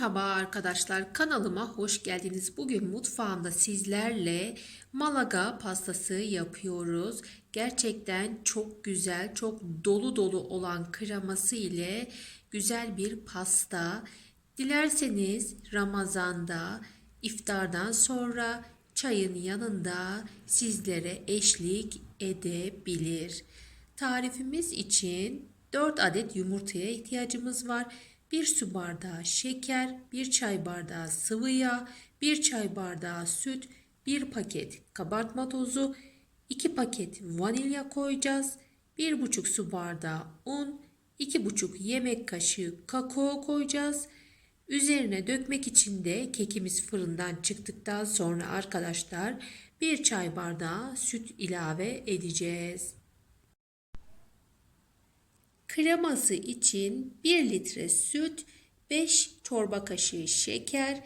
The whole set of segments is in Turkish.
Merhaba arkadaşlar kanalıma hoş geldiniz. Bugün mutfağımda sizlerle Malaga pastası yapıyoruz. Gerçekten çok güzel, çok dolu dolu olan kreması ile güzel bir pasta. Dilerseniz Ramazan'da iftardan sonra çayın yanında sizlere eşlik edebilir. Tarifimiz için 4 adet yumurtaya ihtiyacımız var. 1 su bardağı şeker, 1 çay bardağı sıvı yağ, 1 çay bardağı süt, 1 paket kabartma tozu, 2 paket vanilya koyacağız. 1,5 su bardağı un, 2,5 yemek kaşığı kakao koyacağız. Üzerine dökmek için de kekimiz fırından çıktıktan sonra arkadaşlar 1 çay bardağı süt ilave edeceğiz. Kreması için 1 litre süt, 5 çorba kaşığı şeker,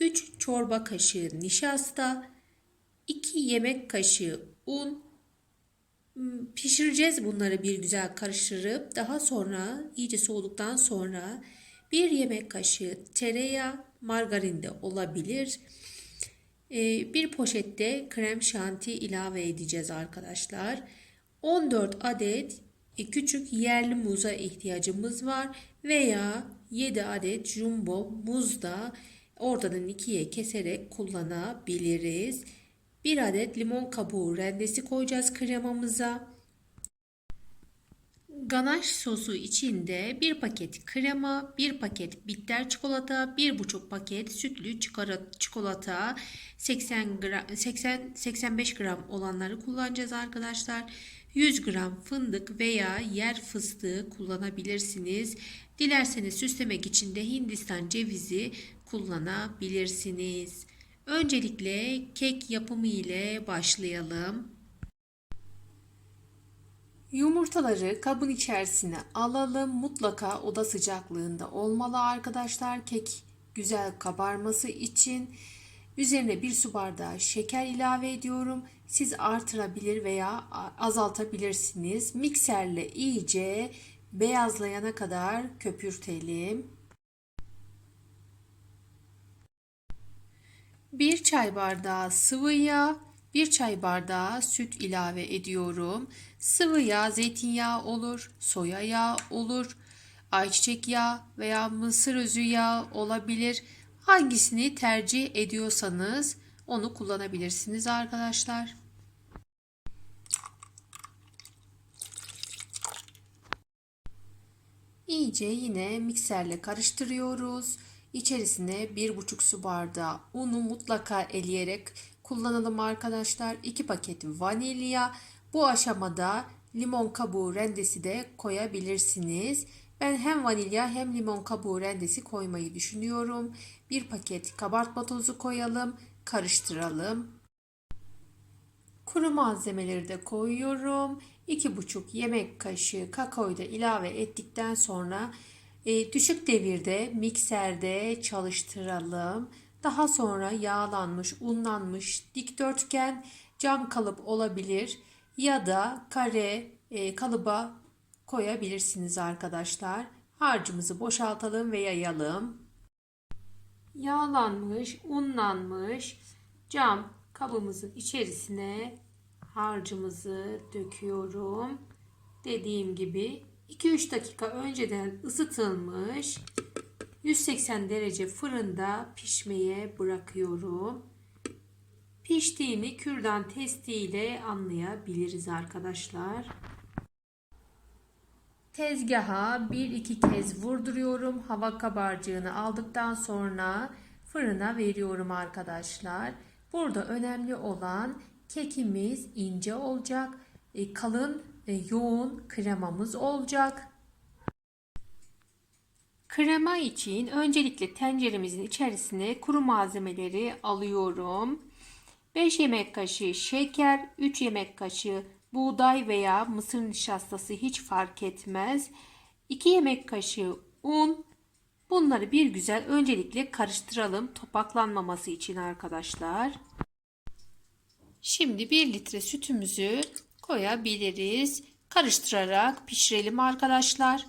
3 çorba kaşığı nişasta, 2 yemek kaşığı un. Hmm, Pişireceğiz bunları bir güzel karıştırıp daha sonra iyice soğuduktan sonra 1 yemek kaşığı tereyağı, margarin de olabilir. Ee, Bir poşette krem şanti ilave edeceğiz arkadaşlar. 14 adet küçük yerli muza ihtiyacımız var veya 7 adet jumbo muz da ortadan ikiye keserek kullanabiliriz. 1 adet limon kabuğu rendesi koyacağız kremamıza. Ganaş sosu içinde 1 paket krema, 1 paket bitter çikolata, 1,5 paket sütlü çikolata, 80 gram, 80 85 gram olanları kullanacağız arkadaşlar. 100 gram fındık veya yer fıstığı kullanabilirsiniz. Dilerseniz süslemek için de Hindistan cevizi kullanabilirsiniz. Öncelikle kek yapımı ile başlayalım. Yumurtaları kabın içerisine alalım. Mutlaka oda sıcaklığında olmalı arkadaşlar. Kek güzel kabarması için üzerine bir su bardağı şeker ilave ediyorum. Siz artırabilir veya azaltabilirsiniz. Mikserle iyice beyazlayana kadar köpürtelim. Bir çay bardağı sıvı yağ, bir çay bardağı süt ilave ediyorum. Sıvı yağ zeytinyağı olur, soya yağı olur, ayçiçek yağı veya mısır özü yağı olabilir. Hangisini tercih ediyorsanız onu kullanabilirsiniz arkadaşlar. İyice yine mikserle karıştırıyoruz. İçerisine bir buçuk su bardağı unu mutlaka eleyerek kullanalım arkadaşlar. 2 paket vanilya. Bu aşamada limon kabuğu rendesi de koyabilirsiniz. Ben hem vanilya hem limon kabuğu rendesi koymayı düşünüyorum. Bir paket kabartma tozu koyalım, karıştıralım. Kuru malzemeleri de koyuyorum. 2,5 yemek kaşığı kakaoyu da ilave ettikten sonra e, düşük devirde mikserde çalıştıralım. Daha sonra yağlanmış, unlanmış dikdörtgen cam kalıp olabilir ya da kare e, kalıba koyabilirsiniz arkadaşlar. Harcımızı boşaltalım ve yayalım. Yağlanmış, unlanmış cam kabımızın içerisine harcımızı döküyorum. Dediğim gibi 2-3 dakika önceden ısıtılmış 180 derece fırında pişmeye bırakıyorum. Piştiğini kürdan testiyle anlayabiliriz arkadaşlar. Tezgaha 1-2 kez vurduruyorum. Hava kabarcığını aldıktan sonra fırına veriyorum arkadaşlar. Burada önemli olan kekimiz ince olacak. E, kalın e, yoğun kremamız olacak. Krema için öncelikle tenceremizin içerisine kuru malzemeleri alıyorum. 5 yemek kaşığı şeker, 3 yemek kaşığı buğday veya mısır nişastası hiç fark etmez. 2 yemek kaşığı un. Bunları bir güzel öncelikle karıştıralım topaklanmaması için arkadaşlar. Şimdi 1 litre sütümüzü koyabiliriz. Karıştırarak pişirelim arkadaşlar.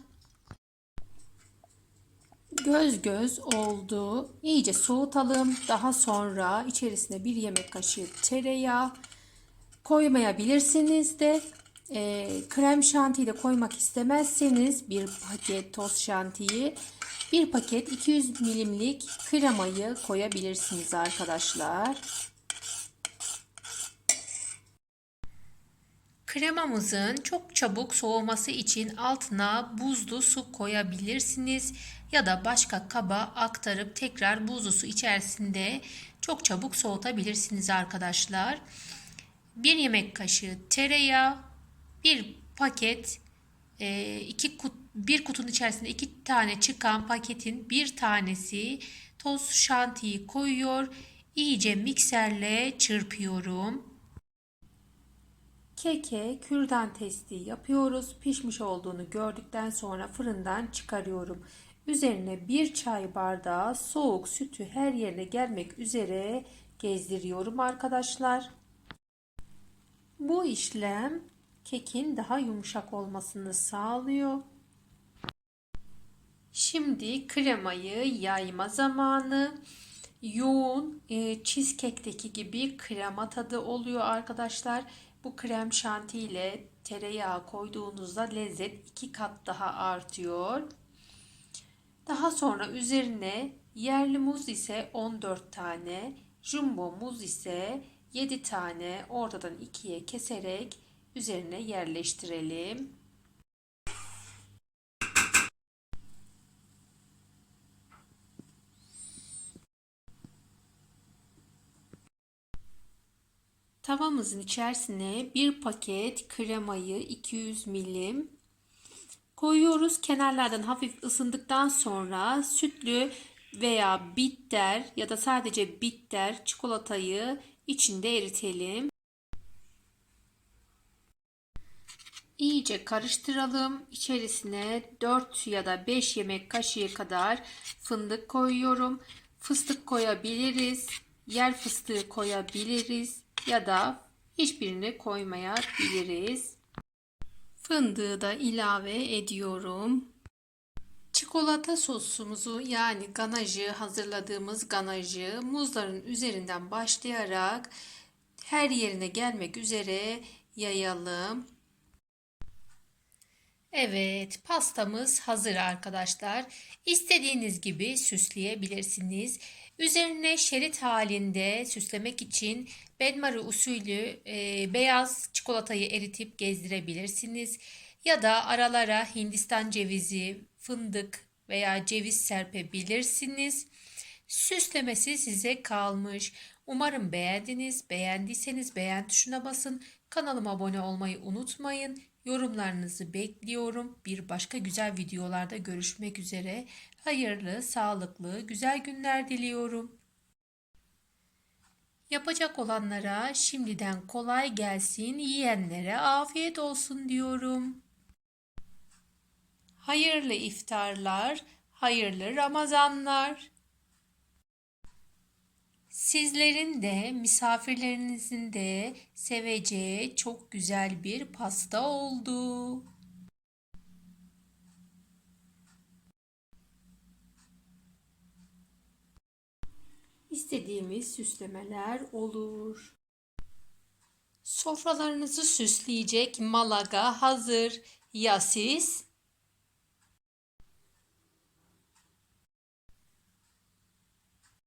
Göz göz oldu. İyice soğutalım. Daha sonra içerisine bir yemek kaşığı tereyağı koymayabilirsiniz de e, krem şantiyi de koymak istemezseniz bir paket toz şantiyi bir paket 200 milimlik kremayı koyabilirsiniz arkadaşlar. Kremamızın çok çabuk soğuması için altına buzlu su koyabilirsiniz ya da başka kaba aktarıp tekrar buzlu su içerisinde çok çabuk soğutabilirsiniz arkadaşlar. Bir yemek kaşığı tereyağı, bir paket e, iki kut, bir kutunun içerisinde iki tane çıkan paketin bir tanesi toz şantiyi koyuyor. İyice mikserle çırpıyorum. Keke kürdan testi yapıyoruz. Pişmiş olduğunu gördükten sonra fırından çıkarıyorum. Üzerine bir çay bardağı soğuk sütü her yerine gelmek üzere gezdiriyorum arkadaşlar. Bu işlem kekin daha yumuşak olmasını sağlıyor. Şimdi kremayı yayma zamanı. Yoğun e, cheesecake'teki gibi krema tadı oluyor arkadaşlar. Bu krem şanti ile tereyağı koyduğunuzda lezzet iki kat daha artıyor. Daha sonra üzerine yerli muz ise 14 tane, jumbo muz ise 7 tane ortadan ikiye keserek üzerine yerleştirelim. Tavamızın içerisine bir paket kremayı 200 milim koyuyoruz. Kenarlardan hafif ısındıktan sonra sütlü veya bitter ya da sadece bitter çikolatayı içinde eritelim. İyice karıştıralım. İçerisine 4 ya da 5 yemek kaşığı kadar fındık koyuyorum. Fıstık koyabiliriz. Yer fıstığı koyabiliriz ya da hiçbirini koymayabiliriz. Fındığı da ilave ediyorum. Çikolata sosumuzu yani ganajı hazırladığımız ganajı muzların üzerinden başlayarak her yerine gelmek üzere yayalım. Evet, pastamız hazır arkadaşlar. İstediğiniz gibi süsleyebilirsiniz. Üzerine şerit halinde süslemek için benmari usulü e, beyaz çikolatayı eritip gezdirebilirsiniz. Ya da aralara Hindistan cevizi, fındık veya ceviz serpebilirsiniz. Süslemesi size kalmış. Umarım beğendiniz. Beğendiyseniz beğen tuşuna basın. Kanalıma abone olmayı unutmayın. Yorumlarınızı bekliyorum. Bir başka güzel videolarda görüşmek üzere. Hayırlı, sağlıklı, güzel günler diliyorum. Yapacak olanlara şimdiden kolay gelsin, yiyenlere afiyet olsun diyorum. Hayırlı iftarlar, hayırlı Ramazanlar. Sizlerin de misafirlerinizin de seveceği çok güzel bir pasta oldu. İstediğimiz süslemeler olur. Sofralarınızı süsleyecek Malaga hazır. Ya siz?